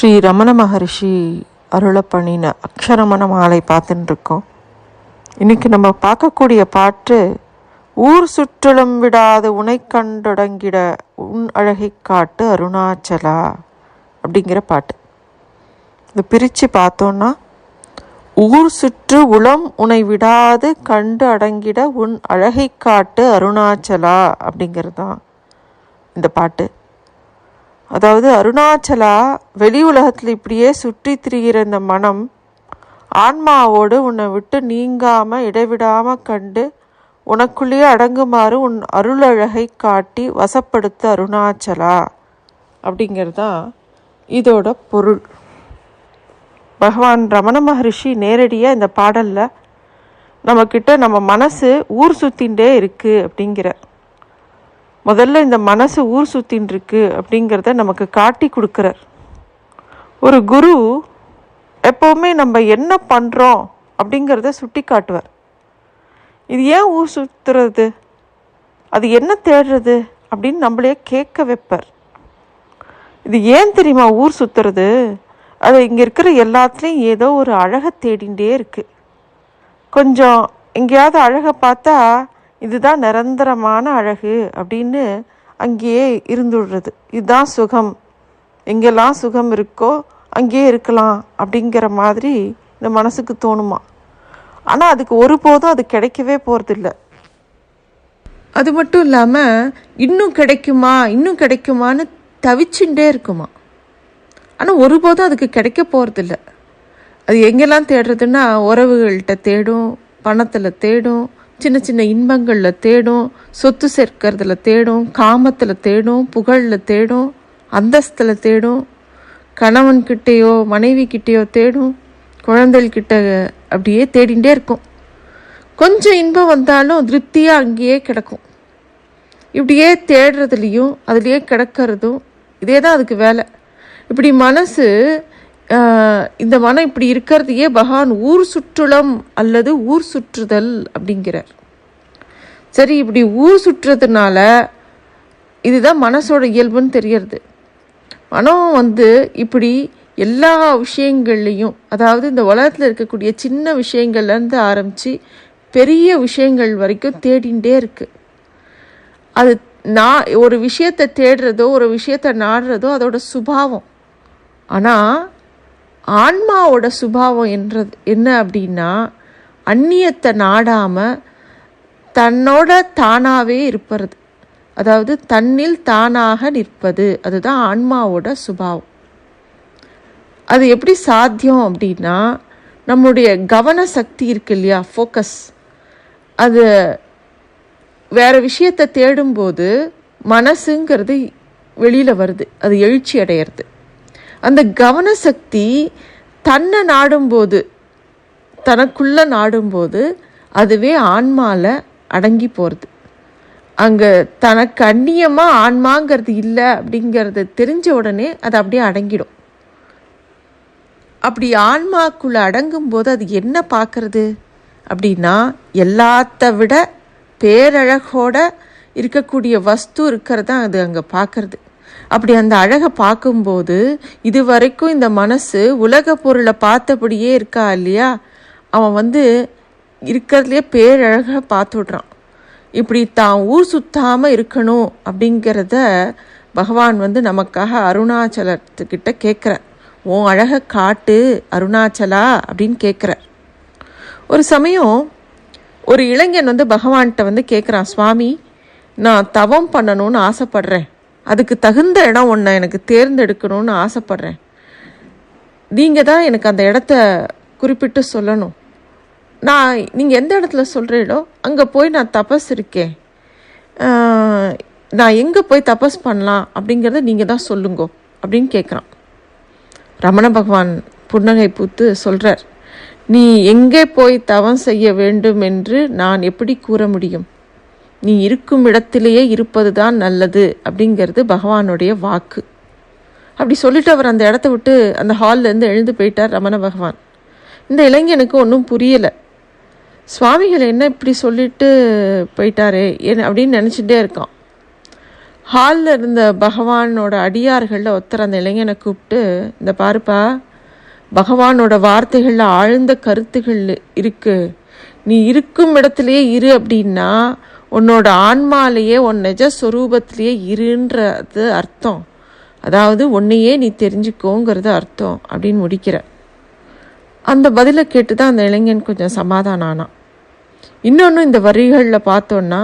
ஸ்ரீ ரமண மகரிஷி அருளப்பணின அக்ஷரமண மாலை பார்த்துட்டு இருக்கோம் நம்ம பார்க்கக்கூடிய பாட்டு ஊர் சுற்றலும் விடாது உனை கண்டொடங்கிட உன் அழகை காட்டு அருணாச்சலா அப்படிங்கிற பாட்டு. இதை பிரித்து பார்த்தோன்னா ஊர் சுற்று உளம் உனை விடாது கண்டு அடங்கிட உன் அழகை காட்டு அருணாச்சலா அப்படிங்கிறது தான் இந்த பாட்டு. அதாவது அருணாச்சலா வெளி உலகத்தில் இப்படியே சுற்றி திரிகிற இந்த மனம் ஆன்மாவோடு உன்னை விட்டு நீங்காமல் இடைவிடாமல் கண்டு உனக்குள்ளேயே அடங்குமாறு உன் அருளழகை காட்டி வசப்படுத்த அருணாச்சலா. அப்படிங்கிறது தான் இதோட பொருள். பகவான் ரமண மகரிஷி நேரடியாக இந்த பாடலில் நம்மக்கிட்ட நம்ம மனசு ஊர் சுத்தின்ண்டே இருக்குது அப்படிங்கிற முதல்ல இந்த மனசு ஊர் சுத்தின்னு இருக்கு அப்படிங்கிறத நமக்கு காட்டி கொடுக்குறார். ஒரு குரு எப்போவுமே நம்ம என்ன பண்ணுறோம் அப்படிங்கிறத சுட்டி காட்டுவார். இது ஏன் ஊர் சுற்றுறது அது என்ன தேடுறது அப்படின்னு நம்மளே கேட்க வைப்பார். இது ஏன் தெரியுமா ஊர் சுற்றுறது அது இங்கே இருக்கிற எல்லாத்துலேயும் ஏதோ ஒரு அழகை தேடிகிட்டே இருக்குது கொஞ்சம் எங்கேயாவது அழகை பார்த்தா இதுதான் நிரந்தரமான அழகு அப்படின்னு அங்கேயே இருந்துடுறது. இதுதான் சுகம். எங்கெல்லாம் சுகம் இருக்கோ அங்கேயே இருக்கலாம் அப்படிங்கிற மாதிரி இந்த மனசுக்கு தோணுமா? ஆனால் அதுக்கு ஒருபோதும் அது கிடைக்கவே போகிறதில்ல அது மட்டும் இல்லாமல் இன்னும் கிடைக்குமா இன்னும் கிடைக்குமான்னு தவிச்சுட்டே இருக்குமா? ஆனால் ஒருபோதும் அதுக்கு கிடைக்க போகிறதில்ல அது எங்கெல்லாம் தேடுறதுன்னா உறவுகள்கிட்ட தேடும் பணத்தில் தேடும் சின்ன சின்ன இன்பங்களில் தேடும் சொத்து சேர்க்கறதுல தேடும் காமத்தில் தேடும் புகழில் தேடும் அந்தஸ்தில் தேடும் கணவன்கிட்டேயோ மனைவி கிட்டேயோ தேடும் குழந்தைகிட்ட அப்படியே தேடிகிட்டே இருக்கும். கொஞ்சம் இன்பம் வந்தாலும் திருப்தியாக அங்கேயே கிடக்கும். இப்படியே தேடுறதுலையும் அதுலேயே கிடக்கிறதும் இதே தான் அதுக்கு வேலை. இப்படி மனசு இந்த மனம் இப்படி இருக்கிறதையே பகவான் ஊர் சுற்றுலம் அல்லது ஊர் சுற்றுதல் அப்படிங்கிறார். சரி இப்படி ஊர் சுற்றுறதுனால இதுதான் மனசோட இயல்புன்னு தெரியறது. மனம் வந்து இப்படி எல்லா விஷயங்கள்லையும் அதாவது இந்த உலகத்தில் இருக்கக்கூடிய சின்ன விஷயங்கள்லேருந்து ஆரம்பித்து பெரிய விஷயங்கள் வரைக்கும் தேடிகிட்டே இருக்குது அது நான் ஒரு விஷயத்தை தேடுறதோ ஒரு விஷயத்தை நாடுறதோ அதோட சுபாவம். ஆனால் ஆன்மாவோட சுபாவம் என்றது என்ன அப்படின்னா அந்நியத்தை நாடாமல் தன்னோட தானாகவே இருப்பது அதாவது தன்னில் தானாக நிற்பது. அதுதான் ஆன்மாவோட சுபாவம். அது எப்படி சாத்தியம் அப்படின்னா நம்முடைய கவன சக்தி இருக்கு இல்லையா ஃபோக்கஸ் அது வேற விஷயத்தை தேடும்போது மனசுங்கிறது வெளியில் வருது. அது எழுச்சி அடையிறது. அந்த கவன சக்தி தன்னை நாடும்போது தனக்குள்ள நாடும்போது அதுவே ஆன்மாவில் அடங்கி போகிறது அங்கே தனக்கு அந்நியமாக ஆன்மாங்கிறது இல்லை அப்படிங்கிறத தெரிஞ்ச உடனே அது அப்படியே அடங்கிடும். அப்படி ஆன்மாக்குள்ளே அடங்கும் போது அது என்ன பார்க்கறது? அப்படின்னா எல்லாத்த விட பேரழகோட இருக்கக்கூடிய வஸ்து இருக்கிறதான் அது அங்கே பார்க்கறது. அப்படி அந்த அழகை பார்க்கும்போது இது வரைக்கும் இந்த மனசு உலக பொருளை பார்த்தபடியே இருக்கா இல்லையா? அவன் வந்து இருக்கிறதுலே பேரழகாக பார்த்து விட்றான் இப்படி தான் ஊர் சுத்தாமல் இருக்கணும் அப்படிங்கிறத பகவான் வந்து நமக்காக அருணாச்சலத்துக்கிட்ட கேட்குறார். உன் அழகை காட்டு அருணாச்சலா அப்படின்னு கேட்குறார். ஒரு சமயம் ஒரு இளைஞன் வந்து பகவான்கிட்ட வந்து கேட்குறான் சுவாமி நான் தவம் பண்ணணும்னு ஆசைப்படுறேன். அதுக்கு தகுந்த இடம் ஒன்று எனக்கு தேர்ந்தெடுக்கணும்னு ஆசைப்பட்றேன். நீங்கள் தான் எனக்கு அந்த இடத்த குறிப்பிட்டு சொல்லணும். நான் நீங்கள் எந்த இடத்துல சொல்கிறீங்களோ அங்கே போய் நான் தபஸ் இருக்கேன் நான் எங்கே போய் தபஸ் பண்ணலாம் அப்படிங்கிறத நீங்கள் தான் சொல்லுங்கோ அப்படின்னு கேட்குறான் ரமண பகவான் புன்னகை பூத்து சொல்கிறார் நீ எங்கே போய் தவம் செய்ய வேண்டும் என்று நான் எப்படி கூற முடியும்? நீ இருக்கும் இடத்திலேயே இருப்பது தான் நல்லது அப்படிங்கிறது பகவானுடைய வாக்கு. அப்படி சொல்லிட்டு அவர் அந்த இடத்த விட்டு அந்த ஹால்லேருந்து எழுந்து போயிட்டார் ரமண பகவான். இந்த இளைஞனுக்கு ஒன்றும் புரியலை. சுவாமிகள் என்ன இப்படி சொல்லிட்டு போயிட்டாரே என்ன அப்படின்னு நினச்சிட்டே இருக்கான். ஹாலில் இருந்த பகவானோட அடியார்களில் ஒருத்தர் அந்த இளைஞனை கூப்பிட்டு இந்த பாருப்பா பகவானோட வார்த்தைகளில் ஆழ்ந்த கருத்துகள் இருக்கு. நீ இருக்கும் இடத்துலையே இரு அப்படின்னா உன்னோட ஆன்மாலேயே உன் நிஜ சொரூபத்திலேயே இருன்றது அர்த்தம். அதாவது உன்னையே நீ தெரிஞ்சுக்கோங்கிறது அர்த்தம் அப்படின்னு முடிக்கிற. அந்த பதிலை கேட்டு தான் அந்த இளைஞன் கொஞ்சம் சமாதானம் ஆனான் இன்னொன்று இந்த வரிகளில் பார்த்தோன்னா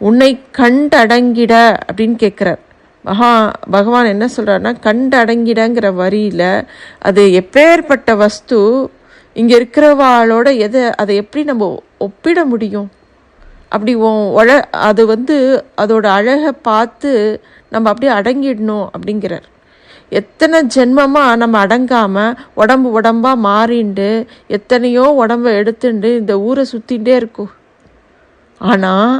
உன்னை கண்டடங்கிட அப்படின்னு கேட்குறார் மகா பகவான் என்ன சொல்கிறாருன்னா கண்டடங்கிடங்கிற வரியில் அது எப்பேற்பட்ட வஸ்து இங்கே இருக்கிறவாளோட எதை அதை எப்படி நம்ம ஒப்பிட முடியும்? அப்படி உன் உழ அது வந்து அதோட அழகை பார்த்து நம்ம அப்படியே அடங்கிடணும் அப்படிங்கிறார். எத்தனை ஜென்மமாக நம்ம அடங்காமல் உடம்பு உடம்பாக மாறிண்டு எத்தனையோ உடம்ப எடுத்துண்டு இந்த ஊரை சுற்றிகிட்டே இருக்கும் ஆனால்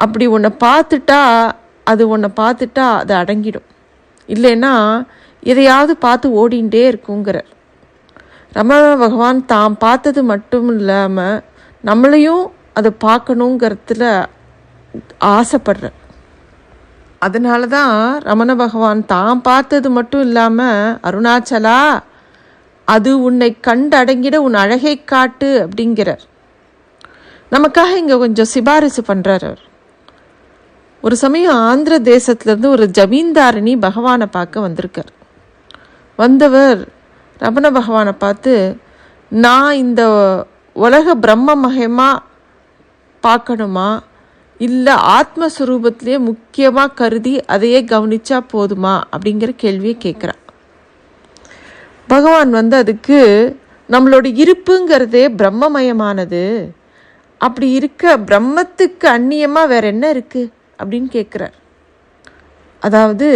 அப்படி உன்னை பார்த்துட்டா அது உன்னை பார்த்துட்டா அது அடங்கிடும். இல்லைன்னா எதையாவது பார்த்து ஓடிண்டே இருக்குங்கிறார். ரமண பகவான் தாம் பார்த்தது மட்டும் இல்லாமல் நம்மளையும் அதை பார்க்கணுங்கிறதுல ஆசைப்படுறேன் அதனால தான் ரமண பகவான் தான் பார்த்தது மட்டும் இல்லாமல் அருணாச்சலா அது உன்னை கண்டடங்கிட உன் அழகை காட்டு அப்படிங்கிறார். நமக்காக இங்கே கொஞ்சம் சிபாரிசு பண்ணுறார் அவர். ஒரு சமயம் ஆந்திர தேசத்துலேருந்து ஒரு ஜமீன்தாரணி பகவானை பார்க்க வந்திருக்கார். வந்தவர் ரமண பகவானை பார்த்து நான் இந்த உலக பிரம்ம மகமாக பார்க்கணுமா? இல்லை ஆத்மஸ்வரூபத்திலே முக்கியமாக கருதி அதையே கவனிச்சா போதுமா? அப்படிங்கிற கேள்வியை கேட்குறான் பகவான் வந்து அதுக்கு நம்மளோட இருப்புங்கிறதே பிரம்மமயமானது. அப்படி இருக்க பிரம்மத்துக்கு அந்நியமாக வேற என்ன இருக்குது அப்படின்னு கேட்குறார் அதாவது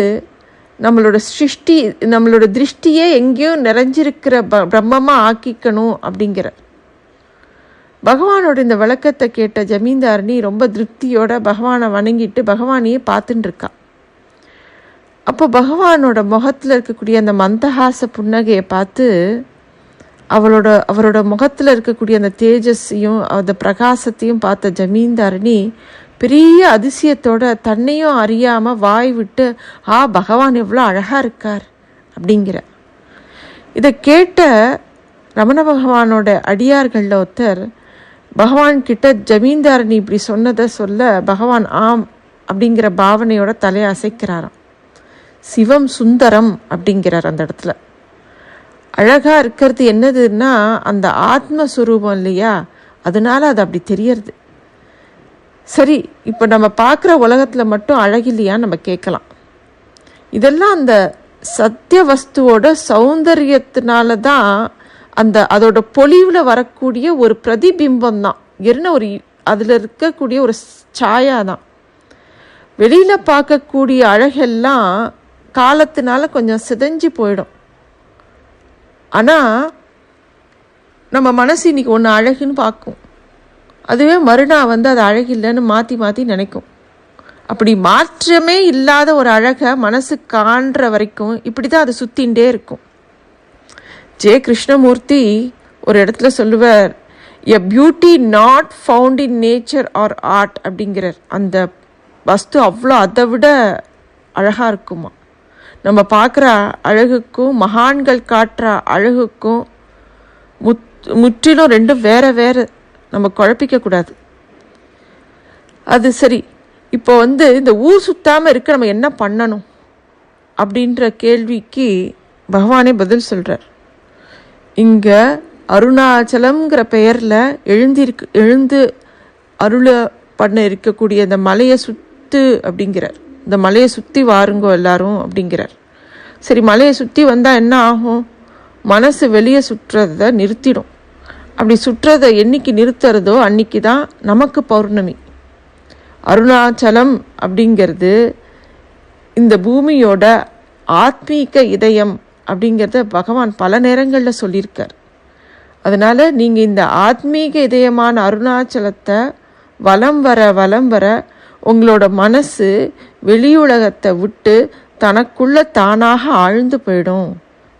நம்மளோட சிருஷ்டி நம்மளோட திருஷ்டியே எங்கேயும் நிறைஞ்சிருக்கிற ப பிரம்மமாக ஆக்கிக்கணும் அப்படிங்கிறார். பகவானோட இந்த விளக்கத்தை கேட்ட ஜமீன்தாரணி ரொம்ப திருப்தியோட பகவானை வணங்கிட்டு பகவானையே பார்த்துட்டு இருக்கா. அப்போ பகவானோட முகத்தில் இருக்கக்கூடிய அந்த மந்தஹாச புன்னகையை பார்த்து அவளோட அவரோட முகத்தில் இருக்கக்கூடிய அந்த தேஜஸையும் அந்த பிரகாசத்தையும் பார்த்த ஜமீன்தாரணி பெரிய அதிசயத்தோட தன்னையும் அறியாமல் வாய் விட்டு ஆ பகவான் எவ்வளோ அழகாக இருக்கார் அப்படிங்கிற. இதை கேட்ட ரமண பகவானோட அடியார்களில் ஒருத்தர் பகவான் கிட்ட ஜமீன்தாரணி இப்படி சொன்னதை சொல்ல பகவான் ஆம் அப்படிங்கிற பாவனையோட தலையை அசைக்கிறாராம். சிவம் சுந்தரம் அப்படிங்கிறார் அந்த இடத்துல. அழகாக இருக்கிறது என்னதுன்னா அந்த ஆத்மஸ்வரூபம் இல்லையா? அதனால அது அப்படி தெரியறது. சரி இப்போ நம்ம பார்க்குற உலகத்தில் மட்டும் அழகில்லையா நம்ம கேட்கலாம். இதெல்லாம் அந்த சத்திய வஸ்துவோட சௌந்தரியத்தினால தான் அந்த அதோட பொலிவில் வரக்கூடிய ஒரு பிரதிபிம்பம் தான் என்ன ஒரு அதில் இருக்கக்கூடிய ஒரு சாயா தான் வெளியில் பார்க்கக்கூடிய அழகெல்லாம் காலத்தினால கொஞ்சம் சிதைஞ்சு போயிடும். ஆனால் நம்ம மனசு இன்னைக்கு ஒன்று அழகுன்னு பார்க்கும். அதுவே மறுநாள் வந்து அது அழகில்லைன்னு மாற்றி மாற்றி நினைக்கும். அப்படி மாற்றமே இல்லாத ஒரு அழகை மனசு காண்ற வரைக்கும் இப்படி தான் அது சுத்தின்ண்டே இருக்கும். ஜே கிருஷ்ணமூர்த்தி ஒரு இடத்துல சொல்லுவார் a beauty not found in nature or art அப்படிங்கிறார். அந்த வஸ்து அவ்வளோ அதை விட அழகாக இருக்குமா? நம்ம பார்க்குற அழகுக்கும் மகான்கள் காட்டுற அழகுக்கும் முத் முற்றிலும் ரெண்டும் வேற வேறு. நம்ம குழப்பிக்கக்கூடாது அது சரி. இப்போ வந்து இந்த ஊர் சுத்தாமல் இருக்க நம்ம என்ன பண்ணணும்? அப்படின்ற கேள்விக்கு பகவானே பதில் சொல்கிறார் இங்கே அருணாச்சலம்ங்கிற பெயரில் எழுந்திருக்கு எழுந்து அருள பண்ண இருக்கக்கூடிய இந்த மலையை சுத்து அப்படிங்கிறார். இந்த மலையை சுற்றி வாருங்கோ எல்லாரும் அப்படிங்கிறார். சரி மலையை சுற்றி வந்தால் என்ன ஆகும்? மனசு வெளியே சுற்றுறத நிறுத்திடும். அப்படி சுற்றுறதை என்னைக்கு நிறுத்துறதோ அன்னைக்கு தான் நமக்கு பௌர்ணமி. அருணாச்சலம் அப்படிங்கிறது இந்த பூமியோட ஆத்மீக இதயம் அப்படிங்கிறத பகவான் பல நேரங்களில் சொல்லியிருக்கார். அதனால் நீங்கள் இந்த ஆத்மீக இதயமான அருணாச்சலத்தை வலம் வர வலம் வர உங்களோட மனசு வெளியுலகத்தை விட்டு தனக்குள்ள தானாக ஆழ்ந்து போயிடும்.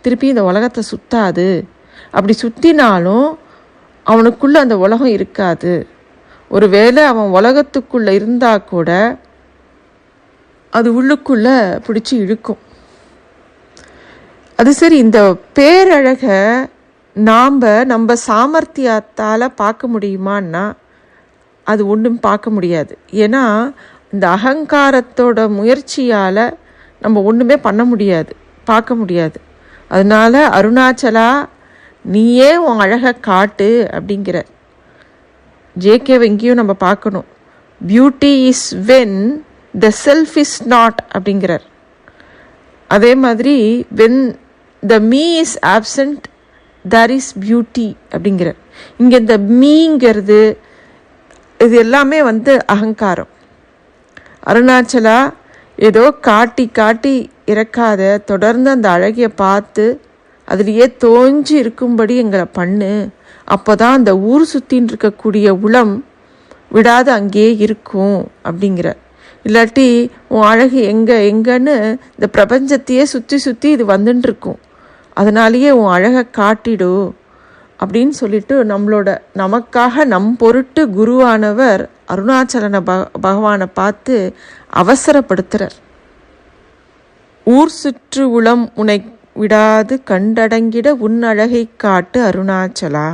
திருப்பி இந்த உலகத்தை சுத்தாது. அப்படி சுத்தினாலும் அவனுக்குள்ளே அந்த உலகம் இருக்காது. ஒருவேளை அவன் உலகத்துக்குள்ளே இருந்தால் கூட அது உள்ளுக்குள்ளே பிடிச்சி இழுக்கும். அது சரி இந்த பேரழகை நாம் நம்ம சாமர்த்தியத்தால் பார்க்க முடியுமான்னா அது ஒன்றும் பார்க்க முடியாது. ஏன்னா இந்த அகங்காரத்தோட முயற்சியால் நம்ம ஒன்றுமே பண்ண முடியாது பார்க்க முடியாது. அதனால் அருணாச்சலா நீயே உன் அழகை காட்டு அப்படிங்கிற. ஜேகே எங்கேயும் நம்ம பார்க்கணும். Beauty is when the self is not அப்படிங்கிறார். அதே மாதிரி when the me is absent there is beauty அப்படிங்கிற. இங்கே இந்த மீங்கிறது இது எல்லாமே வந்து அகங்காரம். அருணாச்சலா ஏதோ காட்டி காட்டி இறக்காத தொடர்ந்து அந்த அழகிய பார்த்து அதுலேயே தோஞ்சி இருக்கும்படி எங்களை பண்ணு. அப்போ தான் அந்த ஊர் சுற்றின்னு இருக்கக்கூடிய உளம் விடாது அங்கேயே இருக்கும் அப்படிங்கிற. இல்லாட்டி உன் அழகு எங்கே எங்கன்னு இந்த பிரபஞ்சத்தையே சுற்றி சுற்றி இது வந்துட்டுருக்கும் அதனாலேயே உன் அழகை காட்டிடு அப்படின்னு சொல்லிட்டு நம்மளோட நமக்காக நம் பொருட்டு குருவானவர் அருணாச்சலன ப பகவானை பார்த்து அவசரப்படுத்துகிறார் ஊர் சுற்று உளம் உனை விடாது கண்டடங்கிட உன் அழகை காட்டு அருணாச்சலா.